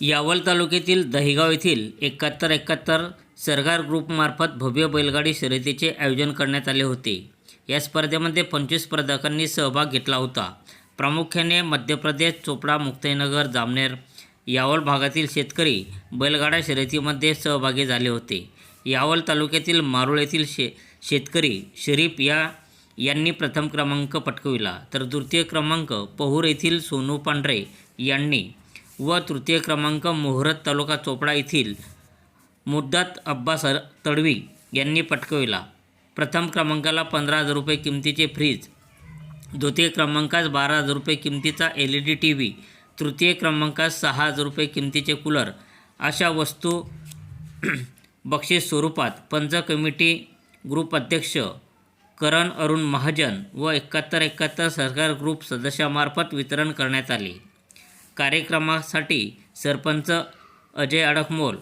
यावल तालुक्यातील दहिगाव येथील एकाहत्तर एकाहत्तर सरगार ग्रुपमार्फत भव्य बैलगाडी शर्यतीचे आयोजन करण्यात आले होते. या स्पर्धेमध्ये पंचवीस स्पर्धकांनी सहभाग घेतला होता. प्रामुख्याने मध्य प्रदेश चोपडा मुक्ताईनगर जामनेर यावल भागातील शेतकरी बैलगाडा शर्यतीमध्ये सहभागी झाले होते. यावल तालुक्यातील मारुळ येथील शे शेतकरी शरीफ या यांनी प्रथम क्रमांक पटकविला. तर द्वितीय क्रमांक पहूर येथील सोनू पांढरे यांनी व तृतीय क्रमांक मोहरत तालुका चोपडा येथील मुद्दात अब्बास तडवी यांनी पटकविला. प्रथम क्रमांकाला पंधरा हजार रुपये किमतीचे फ्रीज द्वितीय क्रमांकास बारा हजार रुपये किमतीचा L E D T V तृतीय क्रमांकास सहा हजार रुपये किमतीचे कूलर अशा वस्तू बक्षीस स्वरूपात पंच कमिटी ग्रुप अध्यक्ष करण अरुण महाजन व एकाहत्तर एकाहत्तर सरकार ग्रुप सदस्यामार्फत वितरण करण्यात आले. कार्यक्रमासाठी सरपंच अजय अडकमोल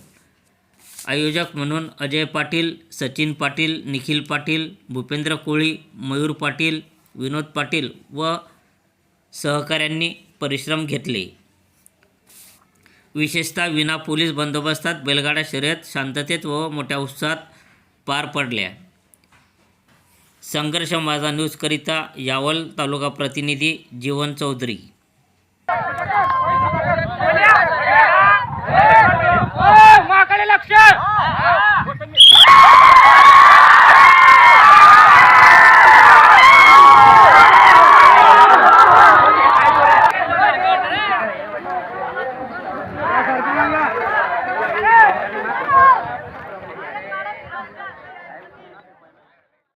आयोजक म्हणून अजय पाटील सचिन पाटील निखिल पाटील भूपेंद्र कोळी मयूर पाटील विनोद पाटील व सहकाऱ्यांनी परिश्रम घेतले. विशेषतः विना पोलीस बंदोबस्तात बैलगाडा शर्यत शांततेत व मोठ्या उत्साहात पार पडल्या. संघर्ष माझा न्यूजकरिता यावल तालुका प्रतिनिधी जीवन चौधरी. 看看